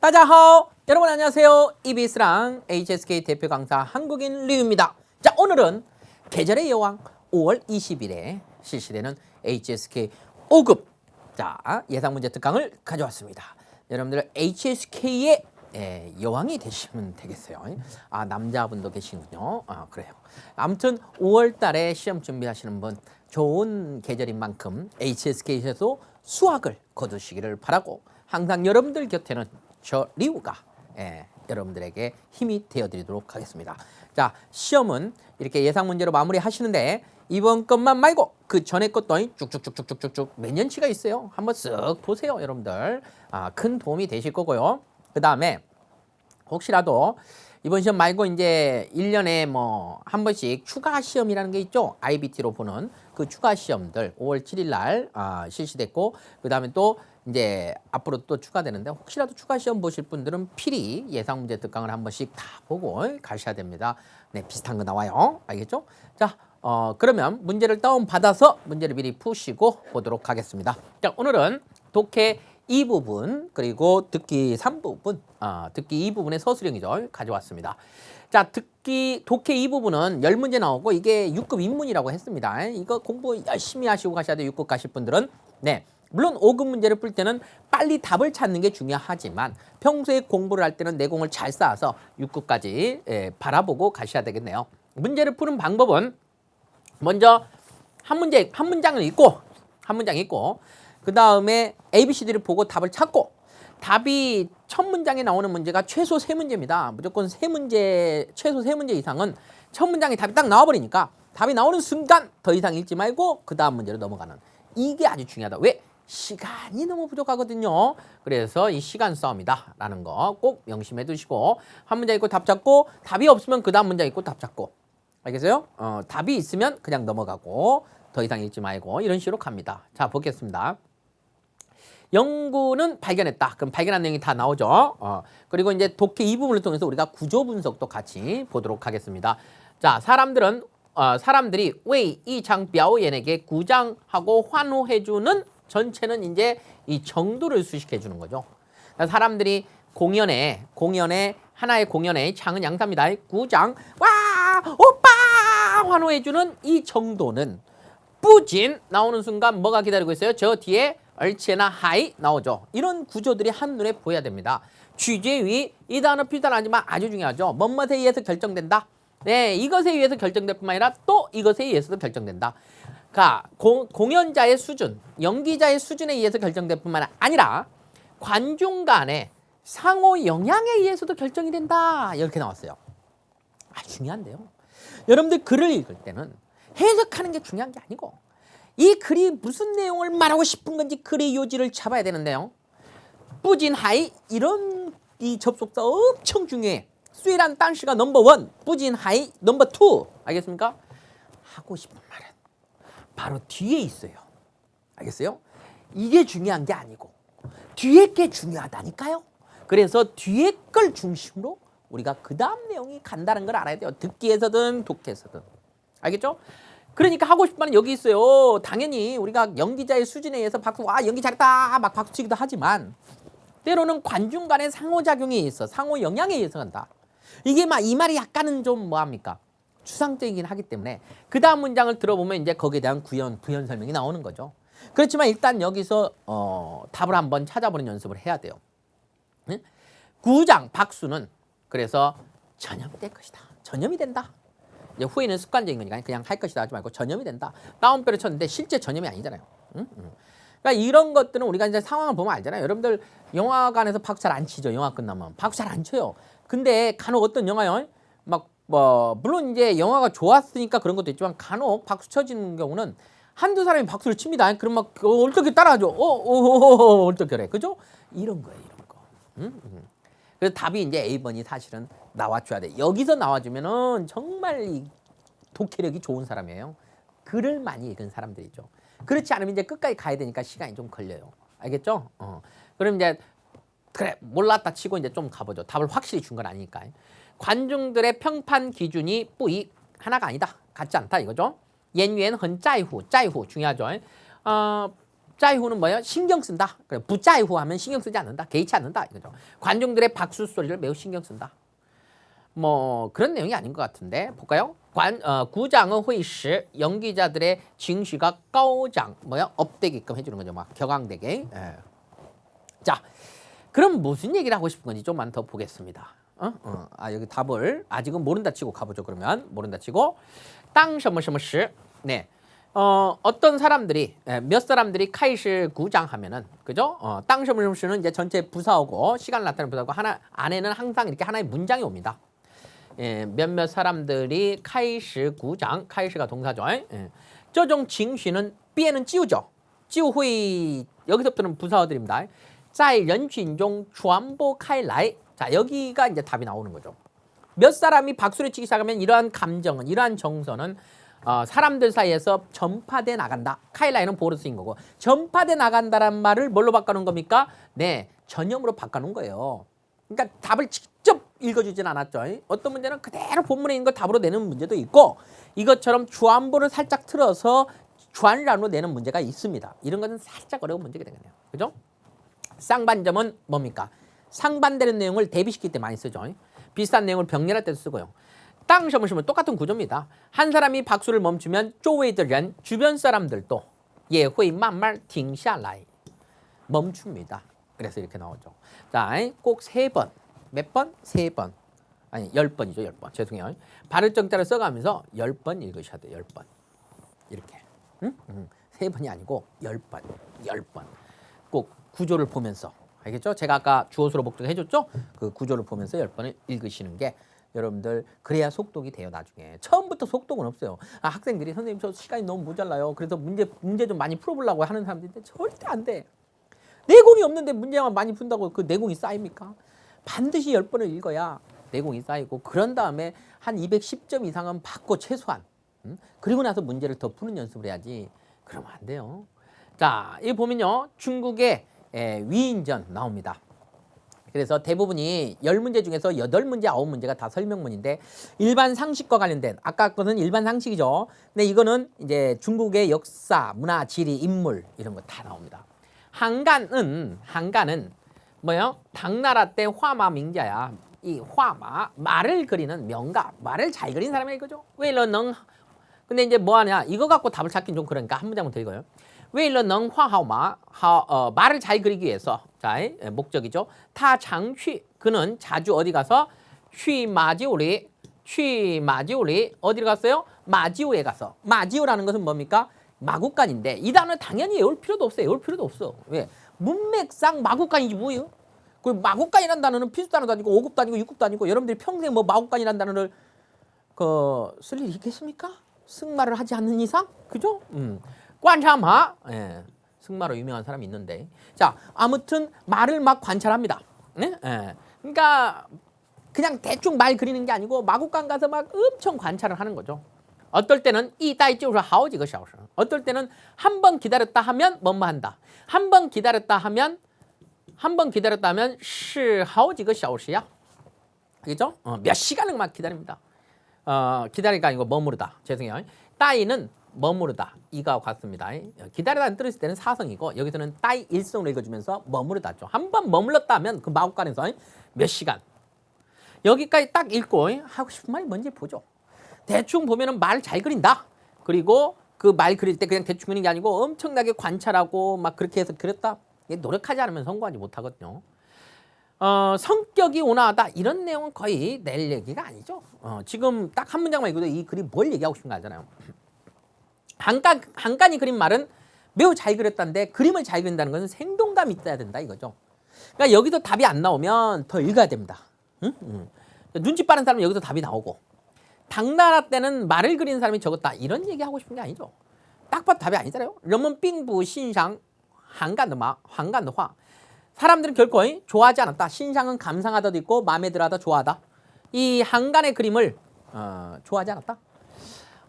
따자하오 여러분 안녕하세요 EBS랑 HSK 대표 강사 한국인 리우입니다 자 오늘은 계절의 여왕 5월 20일에 실시되는 HSK 5급 자 예상 문제 특강을 가져왔습니다 여러분들 HSK의 예, 여왕이 되시면 되겠어요. 아 남자분도 계시군요. 아 그래요. 아무튼 5월 달에 시험 준비하시는 분 좋은 계절인 만큼 HSK에서 수학을 거두시기를 바라고 항상 여러분들 곁에는 저 리우가 예, 여러분들에게 힘이 되어드리도록 하겠습니다. 자 시험은 이렇게 예상 문제로 마무리하시는데 이번 것만 말고 그 전에 것도 쭉쭉쭉쭉쭉쭉 몇 년치가 있어요. 한번 쓱 보세요, 여러분들. 아, 큰 도움이 되실 거고요. 그 다음에 혹시라도 이번 시험 말고 이제 일년에 뭐 한 번씩 추가 시험이라는 게 있죠. IBT로 보는 그 추가 시험들 5월 7일 날 아, 실시됐고 그 다음에 또 이제 앞으로 또 추가되는데 혹시라도 추가 시험 보실 분들은 필히 예상 문제 특강을 한 번씩 다 보고 가셔야 됩니다. 네, 비슷한 거 나와요. 알겠죠? 자, 어, 그러면 문제를 다운 받아서 문제를 미리 푸시고 보도록 하겠습니다. 자, 오늘은 독해 이 부분 그리고 듣기 3부분 아, 듣기 이 부분의 서술형이죠 가져왔습니다. 자 듣기 독해 이 부분은 열 문제 나오고 이게 6급 입문이라고 했습니다. 이거 공부 열심히 하시고 가셔야 돼요. 6급 가실 분들은 네. 물론 5급 문제를 풀 때는 빨리 답을 찾는 게 중요하지만 평소에 공부를 할 때는 내공을 잘 쌓아서 6급까지 예, 바라보고 가셔야 되겠네요. 문제를 푸는 방법은 먼저 한 문제 한 문장을 읽고 한 문장 읽고 그 다음에 ABCD를 보고 답을 찾고 답이 첫 문장에 나오는 문제가 최소 세 문제입니다. 무조건 세 문제, 최소 세 문제 이상은 첫 문장에 답이 딱 나와버리니까 답이 나오는 순간 더 이상 읽지 말고 그 다음 문제로 넘어가는 이게 아주 중요하다. 왜? 시간이 너무 부족하거든요. 그래서 이 시간 싸움이다라는 거 꼭 명심해 두시고 한 문장 읽고 답 찾고 답이 없으면 그 다음 문장 읽고 답 찾고 알겠어요? 어, 답이 있으면 그냥 넘어가고 더 이상 읽지 말고 이런 식으로 갑니다. 자 보겠습니다. 연구는 발견했다. 그럼 발견한 내용이 다 나오죠. 어, 그리고 이제 독해 이 부분을 통해서 우리가 구조 분석도 같이 보도록 하겠습니다. 자, 사람들은 어, 사람들이 왜 이 장뼈엔에게 구장하고 환호해주는 전체는 이제 이 정도를 수식해 주는 거죠. 그러니까 사람들이 공연에 공연에 하나의 공연에 장은 양사입니다. 구장 와 오빠 환호해 주는 이 정도는 뿌진 나오는 순간 뭐가 기다리고 있어요? 저 뒤에 얼체나 하이 나오죠. 이런 구조들이 한눈에 보여야 됩니다. 취재위 이 단어 필단하지만 아주 중요하죠. 뭐뭇에 의해서 결정된다. 네, 이것에 의해서 결정될 뿐만 아니라 또 이것에 의해서도 결정된다. 가 공, 공연자의 수준, 연기자의 수준에 의해서 결정될 뿐만 아니라 관중 간의 상호 영향에 의해서도 결정이 된다. 이렇게 나왔어요. 아, 중요한데요. 여러분들 글을 읽을 때는 해석하는 게 중요한 게 아니고 이 글이 무슨 내용을 말하고 싶은 건지 글의 요지를 잡아야 되는데요. 뿌진하이 이런 이 접속사 엄청 중요해. 수이란 단시가 넘버 원, 뿌진하이 넘버 투. 알겠습니까? 하고 싶은 말은 바로 뒤에 있어요. 알겠어요? 이게 중요한 게 아니고 뒤에 게 중요하다니까요. 그래서 뒤에 걸 중심으로 우리가 그 다음 내용이 간다는 걸 알아야 돼요. 듣기에서든 독해에서든. 알겠죠? 그러니까 하고 싶은 말은 여기 있어요. 당연히 우리가 연기자의 수준에 의해서 박수, 와, 연기 잘했다! 막 박수 치기도 하지만 때로는 관중 간의 상호작용에 의해서, 상호 영향에 의해서 간다. 이게 막 이 말이 약간은 좀 뭐합니까? 추상적이긴 하기 때문에 그 다음 문장을 들어보면 이제 거기에 대한 구현, 부연 설명이 나오는 거죠. 그렇지만 일단 여기서 어, 답을 한번 찾아보는 연습을 해야 돼요. 응? 구장 박수는 그래서 전염이 될 것이다. 전염이 된다. 이제 후에는 습관적인 거니까 그냥 할 것이다 하지 말고 전염이 된다. 다운표를 쳤는데 실제 전염이 아니잖아요. 응? 응. 그러니까 이런 것들은 우리가 이제 상황을 보면 알잖아요. 여러분들 영화관에서 박수 잘 안 치죠. 영화 끝나면 박수 잘 안 쳐요. 근데 간혹 어떤 영화요? 막뭐 물론 이제 영화가 좋았으니까 그런 것도 있지만 간혹 박수 쳐지는 경우는 한두 사람이 박수를 칩니다. 그럼 막 어떻게 따라하죠? 어, 어, 어, 어떻게 그래? 그죠? 이런 거예요, 이런 거. 응? 응. 그래서 답이 이제 A번이 사실은 나와줘야 돼. 여기서 나와주면은 정말 이 독해력이 좋은 사람이에요. 글을 많이 읽은 사람들이죠. 그렇지 않으면 이제 끝까지 가야 되니까 시간이 좀 걸려요. 알겠죠? 어. 그럼 이제 그래 몰랐다 치고 이제 좀 가보죠. 답을 확실히 준 건 아니니까. 관중들의 평판 기준이 뿌이 하나가 아니다. 같지 않다 이거죠. 연유엔 헌 짜이후 짜이후 중요하죠. 어, 짜이후는 뭐예요? 신경 쓴다. 그래, 부짜이후 하면 신경 쓰지 않는다. 개의치 않는다. 이거죠. 관중들의 박수 소리를 매우 신경 쓴다. 뭐 그런 내용이 아닌 것 같은데 볼까요? 관 어, 구장은 회시 연기자들의 징시가高涨 뭐야 업되게끔 해주는 거죠. 막 격앙되게. 예. 자, 그럼 무슨 얘기를 하고 싶은 건지 좀만 더 보겠습니다. 어? 어. 아 여기 답을 아직은 모른다 치고 가보죠. 그러면 모른다 치고 땅什么什么时 네. 어, 어떤 사람들이 예, 몇 사람들이 카이시 구장하면은 그죠? 어, 땅什么什么时는 이제 전체 부사하고 시간 나타내는 부사고 하나 안에는 항상 이렇게 하나의 문장이 옵니다. 예, 몇몇 사람들이 카이시 구장, 카이시가 동사죠. 예. 这种情绪는变은 찌우죠. 就会 여기서부터는 부사어들입니다. 在人群中传播开来. 자, 여기가 이제 답이 나오는 거죠. 몇 사람이 박수를 치기 시작하면 이러한 감정은 이러한 정서는 어, 사람들 사이에서 전파돼 나간다. 카일라이는 보르스인 거고 전파돼 나간다란 말을 뭘로 바꿔놓은 겁니까? 네, 전염으로 바꿔놓은 거예요. 그러니까 답을 직접 읽어주진 않았죠. 어떤 문제는 그대로 본문에 있는 걸 답으로 내는 문제도 있고 이것처럼 주안보를 살짝 틀어서 주안란으로 내는 문제가 있습니다. 이런 것은 살짝 어려운 문제가 되겠네요. 그죠? 쌍반점은 뭡니까? 상반되는 내용을 대비시킬 때 많이 쓰죠. 비슷한 내용을 병렬할 때도 쓰고요. 땅 점심은 똑같은 구조입니다. 한 사람이 박수를 멈추면 쪼웨이들은 주변 사람들도 예회이 만말 팅샤라이 멈춥니다. 그래서 이렇게 나오죠. 자, 꼭 세 번. 몇 번? 세 번. 아니, 열 번이죠, 열 번. 죄송해요. 발을 정자를 써가면서 열 번 읽으셔야 돼요, 열 번. 이렇게. 응? 응. 세 번이 아니고 열 번. 열 번. 꼭 구조를 보면서 알겠죠? 제가 아까 주어수로 목적해 줬죠? 그 구조를 보면서 열 번을 읽으시는 게 여러분들 그래야 속독이 돼요 나중에 처음부터 속독은 없어요 아, 학생들이 선생님 저 시간이 너무 모자라요 그래서 문제 문제 좀 많이 풀어보려고 하는 사람들인데 절대 안돼 내공이 없는데 문제만 많이 푼다고 그 내공이 쌓입니까? 반드시 열 번을 읽어야 내공이 쌓이고 그런 다음에 한 210점 이상은 받고 최소한 음? 그리고 나서 문제를 더 푸는 연습을 해야지 그러면 안 돼요. 자, 이 보면요. 중국의 에, 위인전 나옵니다. 그래서 대부분이 열 문제 중에서 여덟 문제 아홉 문제가 다 설명문인데 일반 상식과 관련된 아까 거는 일반 상식이죠. 근데 이거는 이제 중국의 역사, 문화, 지리, 인물 이런 거 다 나옵니다. 한간은 한간은 뭐요? 당나라 때 화마 명자야. 이 화마 말을 그리는 명가, 말을 잘 그린 사람이 이거죠. 왜러 능 근데 이제 뭐 하냐? 이거 갖고 답을 찾긴 좀 그러니까 한 문장만 더 읽어요. 능 화하마 하, 어, 말을 잘 그리기 위해서 자 예, 목적이죠. 타 장취 그는 자주 어디 가서 취 마지오리 취 마지오리 어디를 갔어요? 마지오에 가서 마지오라는 것은 뭡니까? 마국간인데 이 단어 당연히 외울 필요도 없어요. 외울 필요도 없어. 왜? 문맥상 마국간이지 뭐예요? 그 마국간이라는 단어는 필수 단어도 아니고 5급도 아니고 6급도 아니고 여러분들이 평생 뭐 마국간이라는 단어를 그 쓸 일이 있겠습니까? 승마를 하지 않는 이상 그죠? 음. 관찰마 예. 승마로 유명한 사람이 있는데 자 아무튼 말을 막 관찰합니다. 네? 예. 그러니까 그냥 대충 말 그리는 게 아니고 마국간 가서 막 엄청 관찰을 하는 거죠. 어떨 때는 이따이 찌우서 하오지가 샤오서 어떨 때는 한 번 기다렸다 하면 뭐뭐 한다. 한 번 기다렸다 하면 한 번 기다렸다 하면 시 하오지가 샤오시야. 그죠? 어, 몇 시간을 막 기다립니다. 어, 기다리가 아니고 머무르다. 죄송해요. 따이는 머무르다. 이가 같습니다. 기다리다는 뜻일 때는 사성이고 여기서는 따이 일성으로 읽어주면서 머무르다죠. 한 번 머물렀다 하면 그 마국간에서 몇 시간. 여기까지 딱 읽고 하고 싶은 말이 뭔지 보죠. 대충 보면은 말 잘 그린다. 그리고 그 말 그릴 때 그냥 대충 그리는 게 아니고 엄청나게 관찰하고 막 그렇게 해서 그렸다. 노력하지 않으면 성공하지 못하거든요. 어, 성격이 온화하다 이런 내용은 거의 낼 얘기가 아니죠. 어, 지금 딱 한 문장만 읽어도 이 글이 뭘 얘기하고 싶은 거 알잖아요. 한가, 한간이 그린 말은 매우 잘 그렸다는데 그림을 잘 그린다는 것은 생동감이 있어야 된다 이거죠. 그러니까 여기서 답이 안 나오면 더 읽어야 됩니다. 응? 응. 눈치 빠른 사람은 여기서 답이 나오고 당나라 때는 말을 그리는 사람이 적었다 이런 얘기하고 싶은 게 아니죠. 딱 봐도 답이 아니잖아요. 러면 빙부 신상 한간드마 한간드화 사람들은 결코 좋아하지 않았다. 신상은 감상하다도 있고 마음에 들어하다 좋아하다. 이 한간의 그림을 어, 좋아하지 않았다.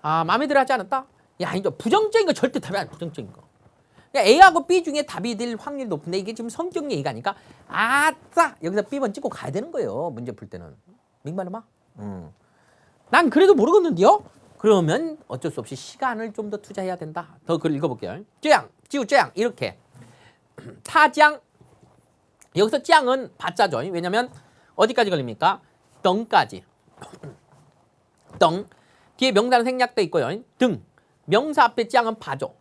아 마음에 들어하지 않았다. 야 이제 부정적인 거 절대 답이 아니야. 부정적인 거. 그러니까 A하고 B 중에 답이 될 확률이 높은데 이게 지금 성격 얘기가 아니까 아싸 여기서 B번 찍고 가야 되는 거예요. 문제 풀 때는. 민말마? 음. 난 그래도 모르겠는데요. 그러면 어쩔 수 없이 시간을 좀 더 투자해야 된다. 더 글 읽어볼게요. 쯔양, 찌우 쯔양 이렇게 타장 여기서 짱은 받자죠. 왜냐면 어디까지 걸립니까? 덩까지. 덩 뒤에 명사는 생략돼 있고요. 등 명사 앞에 짱은 봐줘.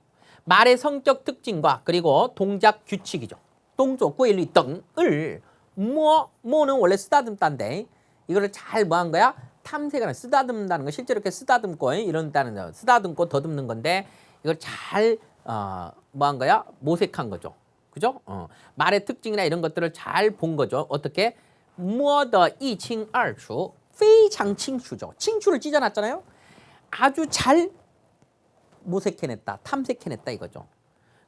말의 성격 특징과 그리고 동작 규칙이죠. 동조 꾸일리 덩을 뭐 뭐는 원래 쓰다듬다인데 이거를 잘 뭐 한 거야? 탐색을 쓰다듬다는 거 실제로 이렇게 쓰다듬고 이런다는 거 쓰다듬고 더듬는 건데 이걸 잘 어, 뭐 한 거야? 모색한 거죠. 그죠? 어. 말의 특징이나 이런 것들을 잘 본 거죠. 어떻게? 뭐더 이칭二추 非常 칭추죠. 칭추를 찢어놨잖아요. 아주 잘 모색해냈다, 탐색해냈다 이거죠.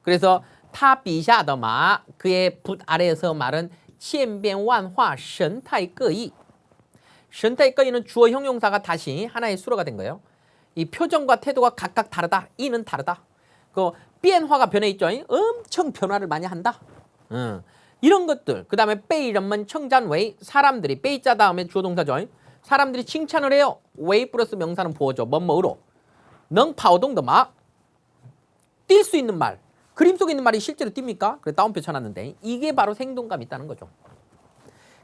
그래서 타비샤더마 그의 붓 아래에서 말은 千变万化 神态 各异 神态 各异는 주어 형용사가 다시 하나의 수로가 된 거예요. 이 표정과 태도가 각각 다르다. 이는 다르다. 그变화가 변해 있죠. 엄청 변화를 많이 한다. 음. 이런 것들. 그다음에 베이런만 청잔 웨이 사람들이 베이자 다음에 주어 동사죠. 사람들이 칭찬을 해요. 웨이 플러스 명사는 보어죠. 뭐뭐로. 능 파오동더 마. 뛸 수 있는 말. 그림 속에 있는 말이 실제로 뜁니까? 그래 다운표 쳐놨는데 이게 바로 생동감 있다는 거죠.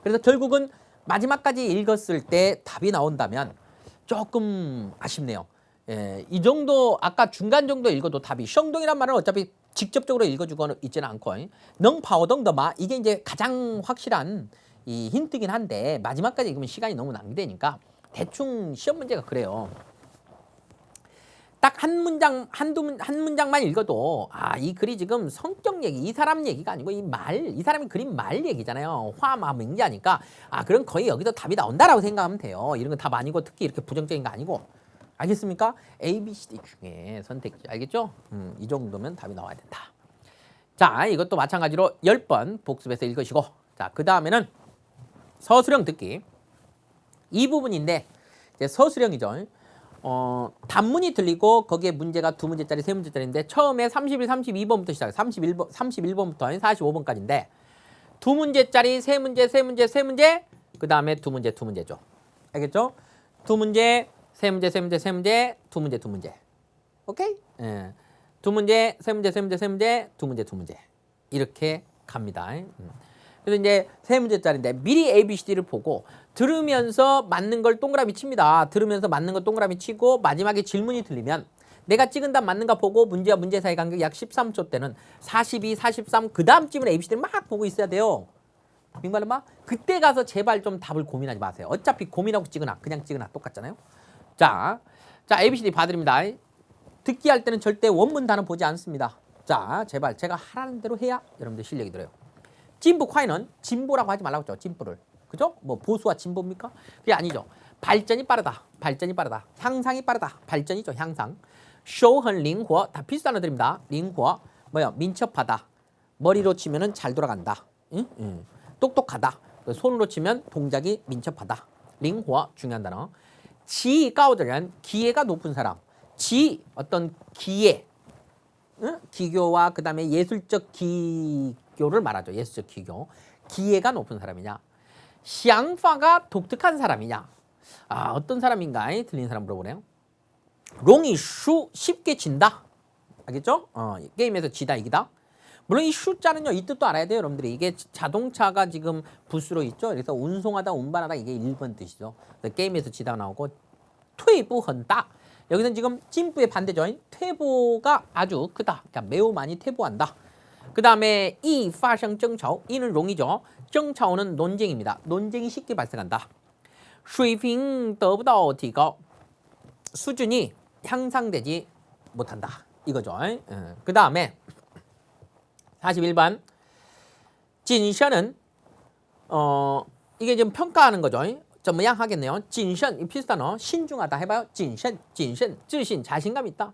그래서 결국은 마지막까지 읽었을 때 답이 나온다면 조금 아쉽네요. 예, 이 정도 아까 중간 정도 읽어도 답이 셩동이란 말은 어차피 직접적으로 읽어주거나 있지는 않고 능 파오동더마 이게 이제 가장 확실한 이 힌트긴 한데 마지막까지 읽으면 시간이 너무 낭비되니까 대충 시험 문제가 그래요. 딱 한 문장 한두 문, 한 문장만 읽어도 아 이 글이 지금 성격 얘기 이 사람 얘기가 아니고 이 말 이 사람이 그린 말 얘기잖아요. 화마 명기하니까 아 그럼 거의 여기서 답이 나온다라고 생각하면 돼요. 이런 건 답 아니고 특히 이렇게 부정적인 거 아니고. 알겠습니까? A B C D 중에 선택지. 알겠죠? 음, 이 정도면 답이 나와야 된다. 자 이것도 마찬가지로 10번 복습해서 읽으시고. 자그 다음에는 서술형 듣기. 이 부분인데 이제 서술형이죠. 어, 단문이 들리고 거기에 문제가 두 문제짜리, 세 문제짜리인데 처음에 31, 32번부터 시작해. 31번, 31번부터 45번까지인데 두 문제짜리, 세 문제, 세 문제, 세 문제, 그 다음에 두 문제, 두 문제죠. 알겠죠? 두 문제, 세 문제, 세 문제, 세 문제, 두 문제, 두 문제. 오케이? 예. 두 문제, 세 문제, 세 문제, 세 문제, 두 문제, 두 문제. 이렇게 갑니다. 음. 그래서 이제 세 문제짜리인데 미리 A, B, C, D를 보고 들으면서 맞는 걸 동그라미 칩니다. 들으면서 맞는 걸 동그라미 치고 마지막에 질문이 들리면 내가 찍은 답 맞는가 보고 문제와 문제 사이 간격 약 13초 때는 42, 43, 그 다음 쯤은 A, B, C를 막 보고 있어야 돼요. 빙말은 막 그때 가서 제발 좀 답을 고민하지 마세요. 어차피 고민하고 찍으나 그냥 찍으나 똑같잖아요. 자, 자 A, B, C, D 봐드립니다. 듣기 할 때는 절대 원문 단어 보지 않습니다. 자, 제발 제가 하라는 대로 해야 여러분들 실력이 들어요. 진보 콰이는 진보라고 하지 말라고 했죠. 진보를. 그죠? 뭐 보수와 진보입니까? 그게 아니죠. 발전이 빠르다. 발전이 빠르다. 향상이 빠르다. 발전이죠. 향상. 쇼한 링호 다 필수 단어들입니다. 링호 뭐야? 민첩하다. 머리로 치면은 잘 돌아간다. 응? 응. 똑똑하다. 그 손으로 치면 동작이 민첩하다. 링호 중요한 단어. 지 가오드는 기회가 높은 사람. 지 어떤 기회. 응? 기교와 그다음에 예술적 기교를 말하죠. 예술적 기교. 기회가 높은 사람이냐? 샹파가 독특한 사람이냐? 아, 어떤 사람인가? 들린 사람 물어보네요. 롱이 슈 쉽게 진다. 알겠죠? 어, 게임에서 지다 이기다. 물론 이 슈자는요, 이 뜻도 알아야 돼요, 여러분들이. 이게 자동차가 지금 부스로 있죠. 그래서 운송하다, 운반하다 이게 1번 뜻이죠. 게임에서 지다 나오고 퇴보한다. 여기서는 지금 찐부의 반대죠. 퇴보가 아주 크다. 그러니까 매우 많이 퇴보한다. 그 다음에 이 파생 정차오 이는 롱이죠. 정차오는 논쟁입니다. 논쟁이 쉽게 발생한다. 水平 得不到 提高 수준이 향상되지 못한다. 이거죠. 그 다음에 41번 진션은 어 이게 지금 평가하는 거죠. 怎么样 하겠네요. 진션 비슷한 어 신중하다 해봐요. 진션 진션 自信 자신감 있다.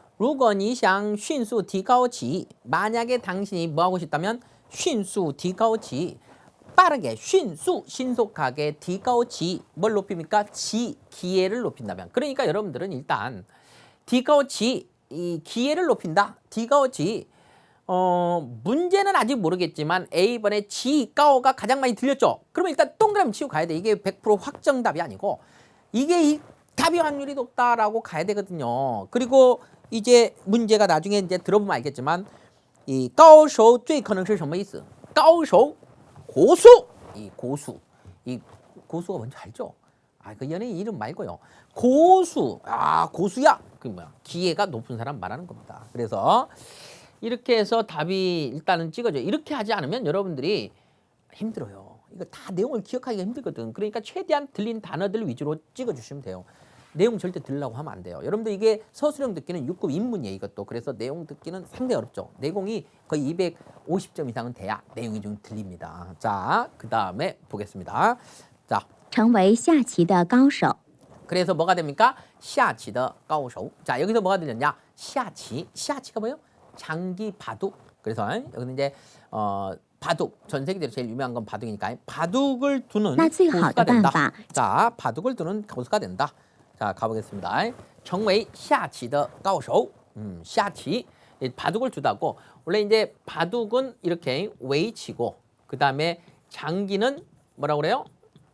如果你想迅速提高棋 만약에 당신이 뭐 하고 싶다면 迅速 提高지 빠르게 迅速 신속하게 提高지 뭘 높입니까? 지 기회를 높인다면 그러니까 여러분들은 일단 提高지 이 기회를 높인다. 提高지 어 문제는 아직 모르겠지만 A번에 지 까오가 가장 많이 들렸죠. 그러면 일단 동그라미 치고 가야 돼. 이게 100% 확정답이 아니고 이게 이 답이 확률이 높다라고 가야 되거든요. 그리고 이제 문제가 나중에 이제 들어보면 알겠지만 이高手最可能是什么意思? 高手 고수 이 고수 이 고수가 뭔지 알죠? 아 그 연예인 이름 말고요. 고수 아 고수야 그 뭐야 기회가 높은 사람 말하는 겁니다. 그래서 이렇게 해서 답이 일단은 찍어져. 이렇게 하지 않으면 여러분들이 힘들어요. 이거 다 내용을 기억하기가 힘들거든. 그러니까 최대한 들린 단어들 위주로 찍어주시면 돼요. 내용 절대 들으려고 하면 안 돼요. 여러분들 이게 서술형 듣기는 6급 인문이에요. 이것도. 그래서 내용 듣기는 상당히 어렵죠. 내공이 거의 250점 이상은 돼야 내용이 좀 들립니다. 자, 그 다음에 보겠습니다. 자, 成为下棋的高手。 그래서 뭐가 됩니까? 시아치더 까오쇼. 자, 여기서 뭐가 들렸냐? 시아치. 시아치가 뭐예요? 장기 바둑. 그래서 여기는 이제 어 바둑 전 세계적으로 제일 유명한 건 바둑이니까 바둑을 두는 那最好 고수가 的办 된다. 法 자, 바둑을 두는 고수가 된다. 자, 가보겠습니다. 成为下棋的高手. 음, 下棋. 이 바둑을 두다고 원래 이제 바둑은 이렇게 웨이치고 그 다음에 장기는 뭐라고 그래요?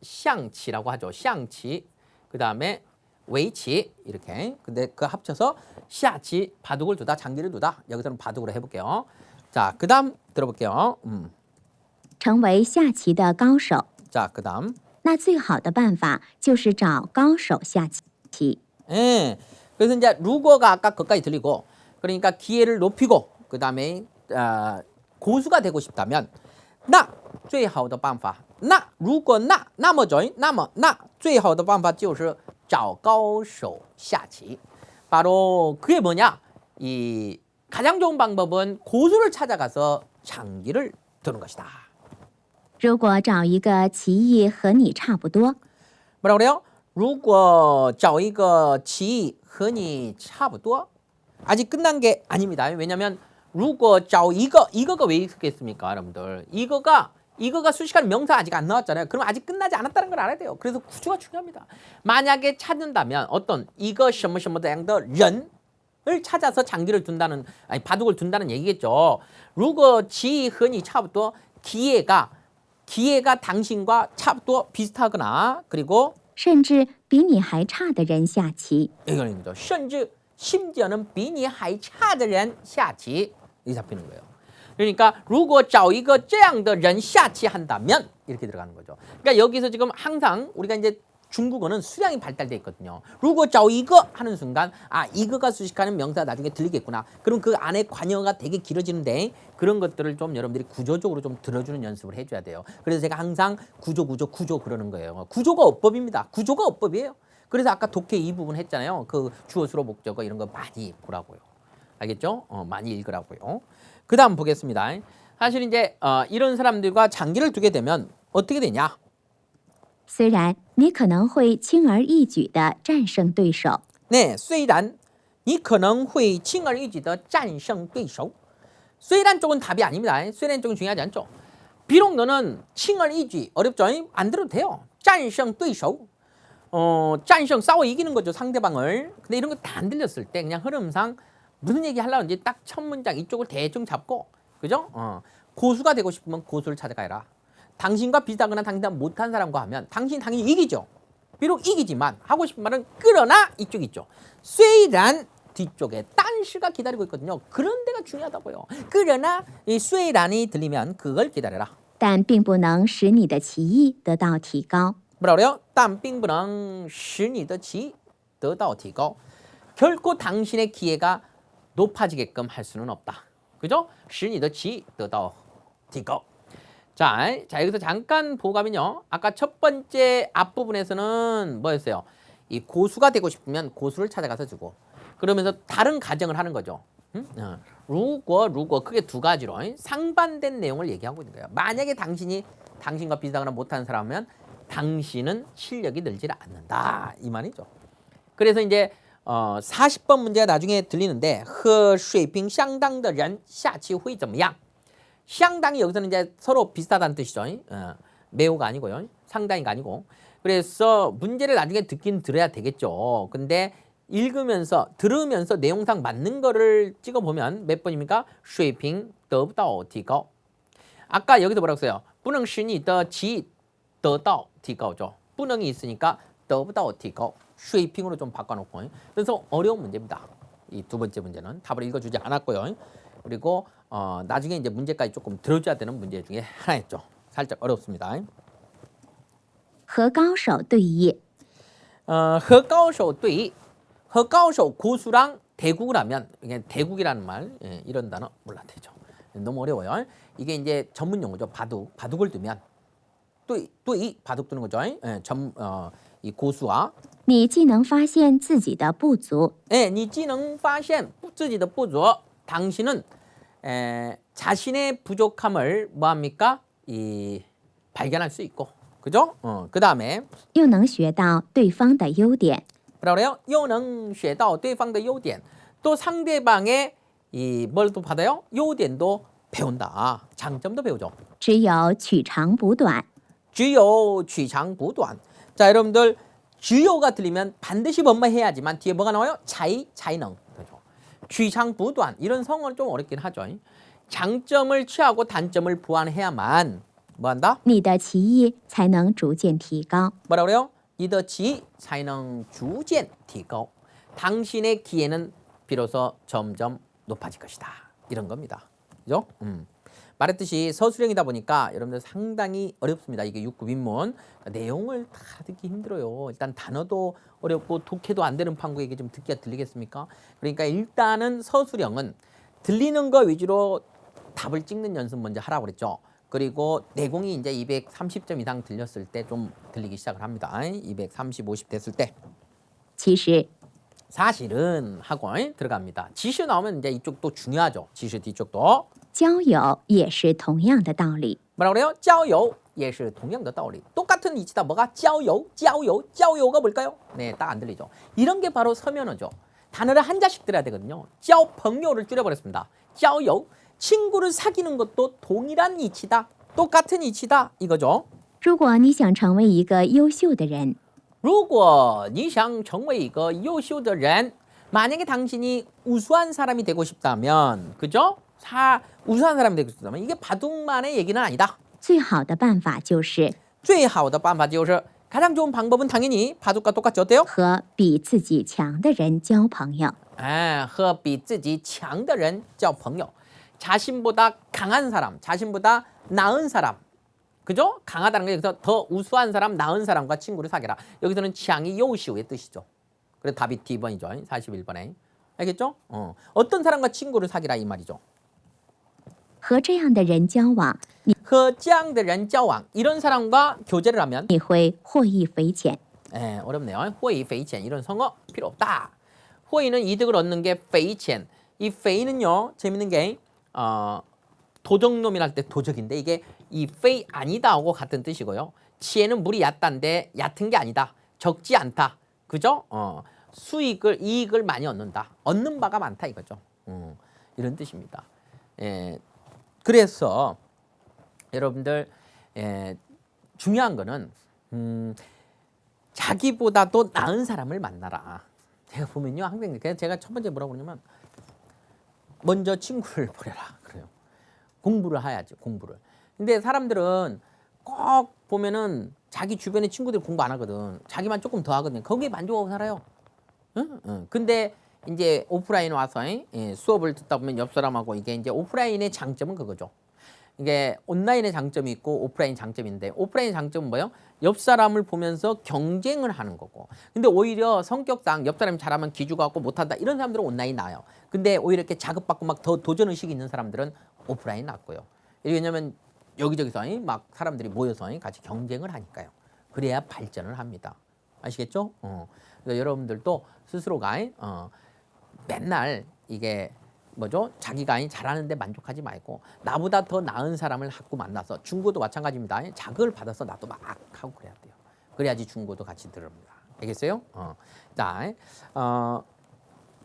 象棋라고 하죠. 象棋. 그 다음에 웨이치 이렇게. 근데 그 합쳐서 下棋 바둑을 두다 장기를 두다. 여기서는 바둑으로 해볼게요. 자, 그 다음 들어볼게요. 음, 成为下棋的高手， 자, 그 다음. 那最好的办法就是找高手下棋。 예. 그래서 이제 루거가 아까 거기까지 들리고 그러니까 기회를 높이고 그 다음에 어, 고수가 되고 싶다면 나最好的办法那如果那那么准那么那最好的办法就是找高手下棋 바로 그게 뭐냐 이 가장 좋은 방법은 고수를 찾아가서 장기를 두는 것이다 如果找一个棋艺和你差不多， 뭐라 그래요? 如果找一个棋艺和你差不多 아직 끝난 게 아닙니다. 왜냐면 如果找一个 이거가 왜 있겠습니까, 여러분들? 이거가 이거가 수식하는 명사 아직 안 나왔잖아요. 그럼 아직 끝나지 않았다는 걸 알아야 돼요. 그래서 구조가 중요합니다. 만약에 찾는다면 어떤 이거 什么什么 양더 ren 을 찾아서 장기를 둔다는 아니 바둑을 둔다는 얘기겠죠. 如果棋艺和你差不多 기회가 기회가 당신과 差不多 비슷하거나 그리고 甚至比你还差的人下棋。 이거입니다. 甚至 심지어는 比你还差的人下棋이 잡히는 거예요. 그러니까 如果找一个这样的人下棋 한다면 이렇게 들어가는 거죠. 그러니까 여기서 지금 항상 우리가 이제 중국어는 수량이 발달돼 있거든요. 루거 짜오 이거 하는 순간 아 이거가 수식하는 명사 나중에 들리겠구나. 그럼 그 안에 관여가 되게 길어지는데 그런 것들을 좀 여러분들이 구조적으로 좀 들어주는 연습을 해줘야 돼요. 그래서 제가 항상 구조 구조 구조 그러는 거예요. 구조가 어법입니다. 구조가 어법이에요. 그래서 아까 독해 이 부분 했잖아요. 그 주어 수로 목적어 이런 거 많이 보라고요. 알겠죠? 어, 많이 읽으라고요. 그다음 보겠습니다. 사실 이제 어, 이런 사람들과 장기를 두게 되면 어떻게 되냐? 虽然你可能会轻而易举地战胜对手， 네, 虽然你可能会轻而易举地战胜对手. 虽然 쪽은 답이 아닙니다. 虽然 쪽은 중요하지 않죠. 비록 너는 轻而易举 어렵죠? 안 들어도 돼요. 战胜对手. 어, 战胜 싸워 이기는 거죠, 상대방을. 근데 이런 거 다 안 들렸을 때 그냥 흐름상 무슨 얘기 하려는지 딱 첫 문장 이쪽을 대충 잡고 그죠? 어, 고수가 되고 싶으면 고수를 찾아가라. 당신과 비슷하거나 당신보다 못한 사람과 하면 당신 당연히 이기죠. 비록 이기지만 하고 싶은 말은 그러나 이쪽 있죠. 虽然 뒤쪽에 딴시가 기다리고 있거든요. 그런 데가 중요하다고요. 그러나 이 虽然이 들리면 그걸 기다려라. 但并不能使你的棋艺得到提高。 뭐라 그래요? 但并不能使你的棋得到提高. 결코 당신의 기회가 높아지게끔 할 수는 없다. 그죠? 使你的棋得到提高. 자, 자 여기서 잠깐 보고 가면요. 아까 첫 번째 앞부분에서는 뭐였어요? 이 고수가 되고 싶으면 고수를 찾아가서 주고 그러면서 다른 가정을 하는 거죠. 음? 어. 如果 如果 크게 두 가지로 잉? 상반된 내용을 얘기하고 있는 거예요. 만약에 당신이 당신과 비슷하거나 못하는 사람이면 당신은 실력이 늘질 않는다 이 말이죠. 그래서 이제 어, 40번 문제가 나중에 들리는데 和水平相当的人下棋会怎么样? 향당이 여기서는 이제 서로 비슷하다는 뜻이죠. 어, 매우가 아니고요. 상당이가 아니고. 그래서 문제를 나중에 듣긴 들어야 되겠죠. 근데 읽으면서 들으면서 내용상 맞는 거를 찍어 보면 몇 번입니까? 쉐이핑 더다오 티거. 아까 여기서 뭐라고 써요? 뿌능 신이 더지 더다오 티거죠. 뿌능이 있으니까 더다오 티거. 쉐이핑으로 좀 바꿔놓고. 그래서 어려운 문제입니다. 이 두 번째 문제는 답을 읽어주지 않았고요. 그리고 어, 나중에 이제 문제까지 조금 들어줘야 되는 문제 중에 하나였죠. 살짝 어렵습니다. 和高手对弈， 어, 和高手对弈, 和高手 고수랑 대국을 하면 이게 대국이라는 말 예, 이런 단어 몰라 되죠. 너무 어려워요. 이게 이제 전문 용어죠. 바둑 바둑을 두면 또이 바둑 두는 거죠. 예, 전, 어, 이 고수와 你既能发现自己的不足， 예, 你既能发现自己的不足, 당신은 에, 자신의 부족함을 뭐 합니까? 이 발견할 수 있고. 그죠? 어, 그다음에 又能学到对方的优点。 뭐라 그래요? 又能学到对方的优点. 또 상대방의 이뭘 또 받아요? 优点도 배운다. 장점도 배우죠. 只有取长补短， 주요 취장부도안. 자, 여러분들 주요가 들리면 반드시 뭐뭐 해야지만 뒤에 뭐가 나와요? 차이, 차이능. 그죠? 취장부도안. 이런 성어는 좀 어렵긴 하죠. 장점을 취하고 단점을 보완해야만 뭐 한다? 你的棋艺才能逐渐提高。 뭐라 그래요? 이더 지 차이능 주젠提高. 당신의 기회는 비로소 점점 높아질 것이다. 이런 겁니다. 그죠? 음. 말했듯이 서술형이다 보니까 여러분들 상당히 어렵습니다. 이게 6급 인문. 그러니까 내용을 다 듣기 힘들어요. 일단 단어도 어렵고 독해도 안 되는 판국에게 좀 듣기가 들리겠습니까? 그러니까 일단은 서술형은 들리는 거 위주로 답을 찍는 연습 먼저 하라고 그랬죠. 그리고 내공이 이제 230점 이상 들렸을 때 좀 들리기 시작을 합니다. 230, 50 됐을 때. 其实， 사실은 하고 들어갑니다. 지시 나오면 이제 이쪽도 중요하죠. 지시 뒤쪽도. 交友也是同样的道理。 뭐라 그래요? 交友也是同样的道理. 똑같은 이치다. 뭐가 交友, 交友, 交友가 뭘까요? 네, 딱 안 들리죠. 이런 게 바로 서면어죠. 단어를 한자씩 들어야 되거든요. 交朋友를 줄여버렸습니다. 交友, 친구를 사귀는 것도 동일한 이치다. 똑같은 이치다. 이거죠. 如果你想成为一个优秀的人，如果你想成为一个优秀的人, 만약에 당신이 우수한 사람이 되고 싶다면, 그죠? 사, 우수한 사람이 되고 싶다면 이게 바둑만의 얘기는 아니다. 最好的办法就是最好的办法就是 가장 좋은 방법은 당연히 바둑과 똑같이 어때요? 和比自己强的人交朋友。 아, 和比自己强的人交朋友. 자신보다 강한 사람, 자신보다 나은 사람. 그죠? 강하다는 게 여기서 더 우수한 사람, 나은 사람과 친구를 사귀라. 여기서는 취향이 요시오의 뜻이죠. 그래서 답이 D번이죠. 41번에. 알겠죠? 어. 어떤 사람과 친구를 사귀라 이 말이죠. 和这样的人交往， 허这样的人 交往 이런 사람과 교제를 하면 你会获益匪浅。 에, 어렵네요. 호의, 페이첸 이런 성어 필요 없다. 호의는 이득을 얻는 게 페이첸. 이 페이는요 재밌는 게 어, 도적놈이랄 때 도적인데 이게 이 페이 아니다 하고 같은 뜻이고요. 치에는 물이 얕다인데 얕은 게 아니다. 적지 않다. 그죠? 어, 수익을 이익을 많이 얻는다. 얻는 바가 많다 이거죠. 음, 이런 뜻입니다. 예, 그래서 여러분들 예, 중요한 거는 음, 자기보다도 나은 사람을 만나라. 제가 보면요, 항상 제가 첫 번째 뭐라고 그러냐면 먼저 친구를 보내라 그래요. 공부를 해야지 공부를. 근데 사람들은 꼭 보면은 자기 주변의 친구들 공부 안 하거든. 자기만 조금 더 하거든. 거기에 만족하고 살아요. 응? 응. 근데 이제 오프라인 와서 예, 수업을 듣다 보면 옆 사람하고 이게 이제 오프라인의 장점은 그거죠. 이게 온라인의 장점이 있고 오프라인 장점인데 오프라인 장점은 뭐예요? 옆 사람을 보면서 경쟁을 하는 거고. 근데 오히려 성격상 옆 사람이 잘하면 기죽어 갖고 못한다 이런 사람들은 온라인 나아요. 근데 오히려 이렇게 자극받고 막 더 도전 의식이 있는 사람들은 오프라인 낫고요. 왜냐면 여기저기서 막 사람들이 모여서 같이 경쟁을 하니까요. 그래야 발전을 합니다. 아시겠죠? 어. 그래서 여러분들도 스스로가 어, 맨날 이게 뭐죠? 자기가 잘하는데 만족하지 말고 나보다 더 나은 사람을 자꾸 만나서 중고도 마찬가지입니다. 자극을 받아서 나도 막 하고 그래야 돼요. 그래야지 중고도 같이 들읍니다. 알겠어요? 어. 자, 어,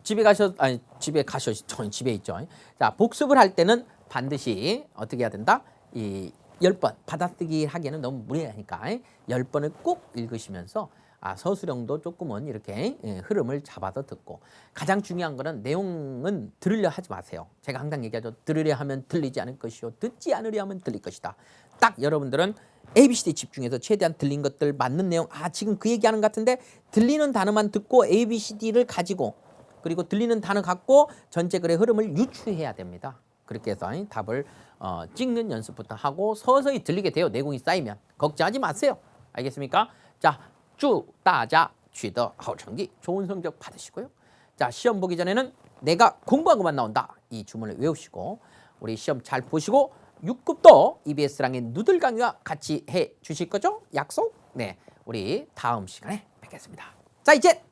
집에 가셔 아니 집에 가셔 저 집에 있죠. 자, 복습을 할 때는 반드시 어떻게 해야 된다? 이 열번 받아쓰기 하기에는 너무 무리하니까 열 번을 꼭 읽으시면서 아, 서술형도 조금은 이렇게 예, 흐름을 잡아서 듣고 가장 중요한 거는 내용은 들으려 하지 마세요. 제가 항상 얘기하죠. 들으려 하면 들리지 않을 것이요. 듣지 않으려 하면 들릴 것이다. 딱 여러분들은 ABCD 집중해서 최대한 들린 것들 맞는 내용 아 지금 그 얘기하는 것 같은데 들리는 단어만 듣고 ABCD를 가지고 그리고 들리는 단어 갖고 전체 글의 흐름을 유추해야 됩니다. 그렇게 해서 이 답을 어, 찍는 연습부터 하고 서서히 들리게 돼요. 내공이 쌓이면 걱정하지 마세요. 알겠습니까? 자, 祝大家取得好成绩 좋은 성적 받으시고요. 자, 시험 보기 전에는 내가 공부한 것만 나온다. 이 주문을 외우시고 우리 시험 잘 보시고 6급도 EBS랑의 누들 강의와 같이 해 주실 거죠? 약속? 네. 우리 다음 시간에 뵙겠습니다. 자, 이제